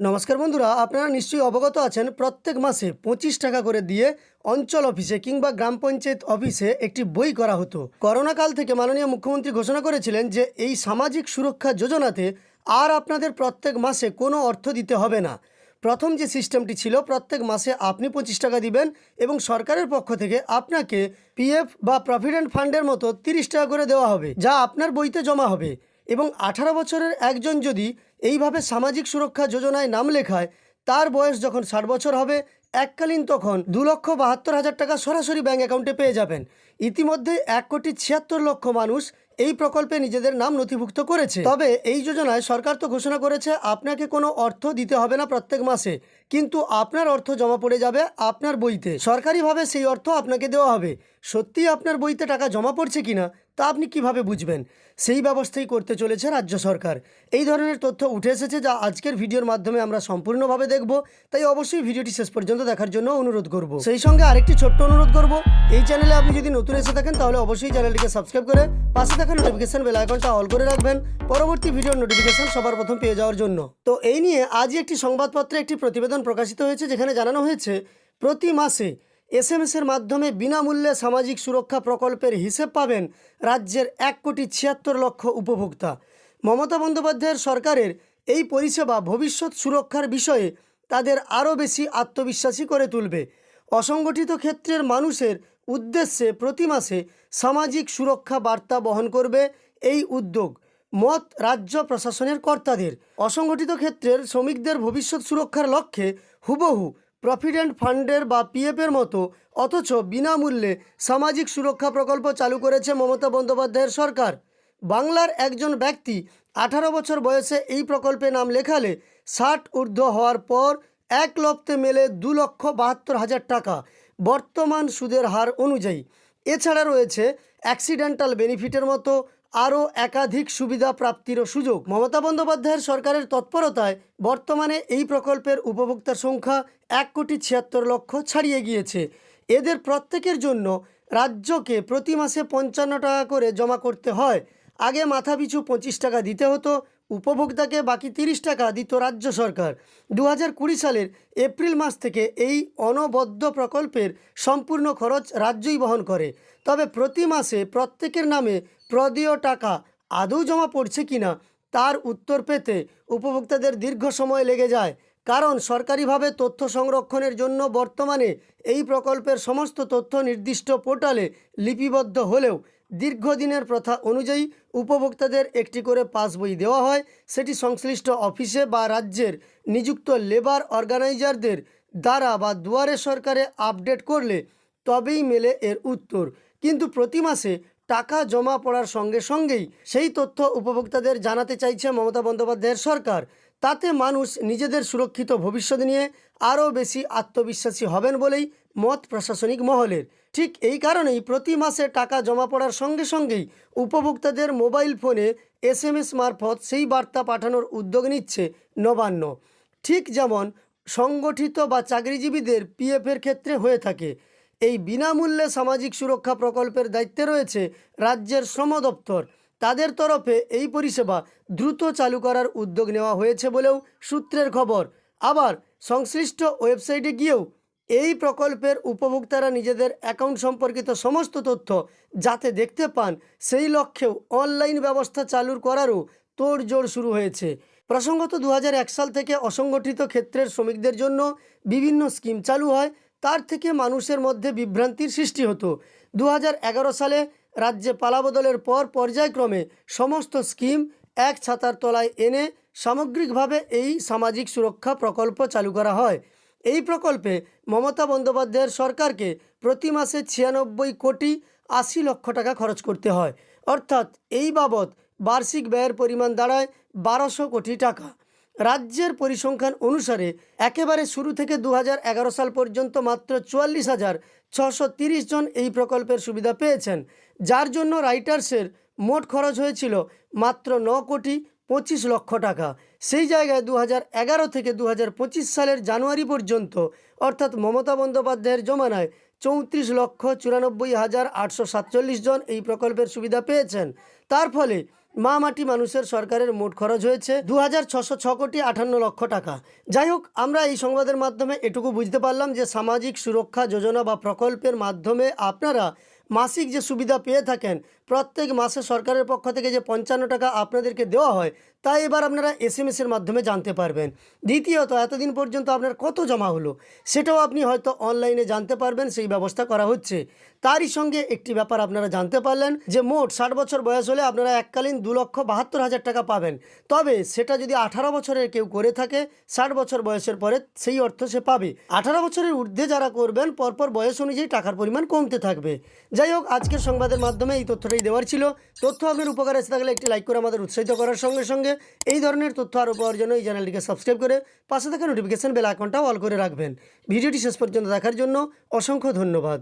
নমস্কার বন্ধুরা, আপনারা নিশ্চয়ই অবগত আছেন, প্রত্যেক মাসে পঁচিশ টাকা করে দিয়ে অঞ্চল অফিসে কিংবা গ্রাম পঞ্চায়েত অফিসে একটি বই করা হতো। করোনা কাল থেকে মাননীয় মুখ্যমন্ত্রী ঘোষণা করেছিলেন যে, এই সামাজিক সুরক্ষা যোজনাতে আর আপনাদের প্রত্যেক মাসে কোনো অর্থ দিতে হবে না। প্রথম যে সিস্টেমটি ছিল, প্রত্যেক মাসে আপনি পঁচিশ টাকা দিবেন এবং সরকারের পক্ষ থেকে আপনাকে পিএফ বা প্রভিডেন্ট ফান্ডের মতো তিরিশ টাকা করে দেওয়া হবে, যা আপনার বইতে জমা হবে। এবং আঠারো বছরের একজন যদি এইভাবে সামাজিক সুরক্ষা যোজনায় নাম লেখায়, তার বয়স যখন ষাট বছর হবে, এককালীন তখন দু লক্ষ বাহাত্তর হাজার টাকা সরাসরি ব্যাঙ্ক অ্যাকাউন্টে পেয়ে যাবেন। ইতিমধ্যে এক কোটি ছিয়াত্তর লক্ষ মানুষ এই প্রকল্পে নিজেদের নাম নথিভুক্ত করেছে। তবে এই যোজনায় সরকার তো ঘোষণা করেছে, আপনাকে কোনো অর্থ দিতে হবে না প্রত্যেক মাসে। কিন্তু আপনার অর্থ জমা পড়ে যাবে আপনার বইতে। সরকারিভাবে সেই অর্থ আপনাকে দেওয়া হবে। সত্যি আপনার বইতে টাকা জমা পড়ছে কিনা তা আপনি কীভাবে বুঝবেন? সেই ব্যবস্থাই করতে চলেছে রাজ্য সরকার। এই ধরনের তথ্য উঠে এসেছে যা আজকের ভিডিওর মাধ্যমে আমরা সম্পূর্ণভাবে দেখব। তাই অবশ্যই ভিডিওটি শেষ পর্যন্ত দেখার জন্য অনুরোধ করব। সেই সঙ্গে আরেকটি ছোট্ট অনুরোধ করব। এই চ্যানেলে আপনি যদি নতুন এসে থাকেন, তাহলে অবশ্যই চ্যানেলটিকে সাবস্ক্রাইব করে পাশে থাকা নোটিফিকেশন বেল আইকনটা অল করে রাখবেন। পরবর্তী ভিডিওর নোটিফিকেশন সবার প্রথম পেয়ে যাওয়ার জন্য। তো এই নিয়ে আজই একটি সংবাদপত্রে একটি প্রতিবেদন প্রকাশিত হয়েছে, যেখানে জানানো হয়েছে, প্রতি মাসে এস এর মাধ্যমে বিনামূল্যে সামাজিক সুরক্ষা প্রকল্পের হিসেব পাবেন রাজ্যের এক কোটি ছিয়াত্তর লক্ষ উপভোক্তা। মমতা বন্দ্যোপাধ্যায়ের সরকারের এই পরিষেবা ভবিষ্যৎ সুরক্ষার বিষয়ে তাদের আরও বেশি আত্মবিশ্বাসী করে তুলবে। অসংগঠিত ক্ষেত্রের মানুষের উদ্দেশ্যে প্রতি মাসে সামাজিক সুরক্ষা বার্তা বহন করবে এই উদ্যোগ, মত রাজ্য প্রশাসনের কর্তাদের। অসংগঠিত ক্ষেত্রের শ্রমিকদের ভবিষ্যৎ সুরক্ষার লক্ষ্যে হুবহু প্রভিডেন্ট ফান্ডের বা পিএফের মতো, অথচ বিনামূল্যে সামাজিক সুরক্ষা প্রকল্প চালু করেছে মমতা বন্দ্যোপাধ্যায়ের সরকার। বাংলার একজন ব্যক্তি আঠারো বছর বয়সে এই প্রকল্পে নাম লেখালে ষাট ঊর্ধ্ব হওয়ার পর এক লপ্তে মেলে দু লক্ষ বাহাত্তর হাজার টাকা, বর্তমান সুদের হার অনুযায়ী। এছাড়া রয়েছে অ্যাক্সিডেন্টাল বেনিফিটের মতো আরও একাধিক সুবিধা প্রাপ্তিরও সুযোগ। মমতা বন্দ্যোপাধ্যায়ের সরকারের তৎপরতায় বর্তমানে এই প্রকল্পের উপভোক্তার সংখ্যা এক কোটি ছিয়াত্তর লক্ষ ছাড়িয়ে গিয়েছে। এদের প্রত্যেকের জন্য রাজ্যকে প্রতি মাসে পঞ্চান্ন টাকা করে জমা করতে হয়। আগে মাথাপিছু পঁচিশ টাকা দিতে হতো উপভোক্তাকে বাকি তিরিশ টাকা দিত রাজ্য সরকার। দু হাজার কুড়ি সালের এপ্রিল মাস থেকে এই অনবদ্য প্রকল্পের সম্পূর্ণ খরচ রাজ্যই বহন করে। তবে প্রতি মাসে প্রত্যেকের নামে প্রদেয় টাকা আদৌ জমা পড়ছে কিনা তার উত্তর পেতে উপভোক্তাদের দীর্ঘ সময় লেগে যায়। কারণ সরকারিভাবে তথ্য সংরক্ষণের জন্য বর্তমানে এই প্রকল্পের সমস্ত তথ্য নির্দিষ্ট পোর্টালে লিপিবদ্ধ হলেও দীর্ঘদিনের প্রথা অনুযায়ী উপভোক্তাদের একটি করে পাসবই দেওয়া হয়। সেটি সংশ্লিষ্ট অফিসে বা রাজ্যের নিযুক্ত লেবার অর্গানাইজারদের দ্বারা বা দুয়ারে সরকারে আপডেট করলে তবেই মেলে এর উত্তর। কিন্তু প্রতি মাসে টাকা জমা পড়ার সঙ্গে সঙ্গেই সেই তথ্য উপভোক্তাদের জানাতে চাইছে মমতা বন্দ্যোপাধ্যায়ের সরকার। তাতে মানুষ নিজেদের সুরক্ষিত ভবিষ্যৎ নিয়ে আরও বেশি আত্মবিশ্বাসী হবেন বলেই মত প্রশাসনিক মহলের। ঠিক এই কারণেই প্রতি মাসে টাকা জমা পড়ার সঙ্গে সঙ্গেই উপভোক্তাদের মোবাইল ফোনে এস এম এস মারফত সেই বার্তা পাঠানোর উদ্যোগ নিচ্ছে নবান্ন। ঠিক যেমন সংগঠিত বা চাকরিজীবীদের পিএফের ক্ষেত্রে হয়ে থাকে। এই বিনামূল্যে সামাজিক সুরক্ষা প্রকল্পের দায়িত্বে রয়েছে রাজ্যের শ্রম দপ্তর। তাদের তরফে এই পরিষেবা দ্রুত চালু করার উদ্যোগ নেওয়া হয়েছে বলেও সূত্রের খবর। আবার সংশ্লিষ্ট ওয়েবসাইটে গিয়েও এই প্রকল্পের উপভোক্তারা নিজেদের অ্যাকাউন্ট সম্পর্কিত সমস্ত তথ্য যাতে দেখতে পান, সেই লক্ষ্যেও অনলাইন ব্যবস্থা চালুর করারও তোড়জোড় শুরু হয়েছে। প্রসঙ্গত দু হাজার এক সাল থেকে অসংগঠিত ক্ষেত্রের শ্রমিকদের জন্য বিভিন্ন স্কিম চালু হয়, তার থেকে মানুষের মধ্যে বিভ্রান্তির সৃষ্টি হতো। দু হাজার এগারো সালে রাজ্যে পালাবদলের পর পর্যায়ক্রমে সমস্ত স্কিম এক ছাতার তলায় এনে সামগ্রিকভাবে এই সামাজিক সুরক্ষা প্রকল্প চালু করা হয়। এই প্রকল্পে মমতা বন্দ্যোপাধ্যায়ের সরকারকে প্রতি মাসে ছিয়ানব্বই কোটি আশি লক্ষ টাকা খরচ করতে হয়। অর্থাৎ এই বাবদ বার্ষিক ব্যয়ের পরিমাণ দাঁড়ায় বারোশো কোটি টাকা। রাজ্যের পরিসংখ্যান অনুসারে একেবারে শুরু থেকে দু হাজার এগারো সাল পর্যন্ত মাত্র চুয়াল্লিশ হাজার ছশো জন এই প্রকল্পের সুবিধা পেয়েছেন। যার জন্য রাইটার্সের মোট খরচ হয়েছিল মাত্র ন কোটি পঁচিশ লক্ষ টাকা। সেই জায়গায় দু এগারো থেকে দু সালের জানুয়ারি পর্যন্ত, অর্থাৎ মমতা বন্দ্যোপাধ্যায়ের জমানায় চৌত্রিশ লক্ষ চুরানব্বই হাজার আটশো সাতচল্লিশ জন এই প্রকল্পের সুবিধা পেয়েছেন। তার ফলে মা মাটি মানুষের সরকারের মোট খরচ হয়েছে দু হাজার ছশো ছ কোটি আটান্ন লক্ষ টাকা। যাই হোক, আমরা এই সংবাদের মাধ্যমে এটুকু বুঝতে পারলাম যে সামাজিক সুরক্ষা যোজনা বা প্রকল্পের মাধ্যমে আপনারা মাসিক যে সুবিধা পেয়ে থাকেন, প্রত্যেক মাসে সরকারের পক্ষ থেকে যে পঞ্চান্ন টাকা আপনাদেরকে দেওয়া হয়, তা এবার আপনারা এস এম এসের মাধ্যমে জানতে পারবেন। দ্বিতীয়ত, এতদিন পর্যন্ত আপনার কত জমা হলো, সেটাও আপনি হয়তো অনলাইনে জানতে পারবেন, সেই ব্যবস্থা করা হচ্ছে। তারই সঙ্গে একটি ব্যাপার আপনারা জানতে পারলেন যে, মোট ষাট বছর বয়স হলে আপনারা এককালীন দু লক্ষ বাহাত্তর হাজার টাকা পাবেন। তবে সেটা যদি আঠারো বছরের কেউ করে থাকে, ষাট বছর বয়সের পরে সেই অর্থ সে পাবে। আঠারো বছরের ঊর্ধ্বে যারা করবেন, পরপর বয়স অনুযায়ী টাকার পরিমাণ কমতে থাকবে। যাই হোক, আজকের সংবাদের মাধ্যমে এই তথ্যটাই দেওয়ার ছিল। তথ্য আপনার উপকার এসে থাকলে একটি লাইক করে আমাদের উৎসাহিত করার সঙ্গে সঙ্গে এই ধরনের তথ্য আরও পাওয়ার জন্য এই চ্যানেলটিকে সাবস্ক্রাইব করে পাশে থাকা নোটিফিকেশান বেল আইকনটাও অল করে রাখবেন। ভিডিওটি শেষ পর্যন্ত দেখার জন্য অসংখ্য ধন্যবাদ।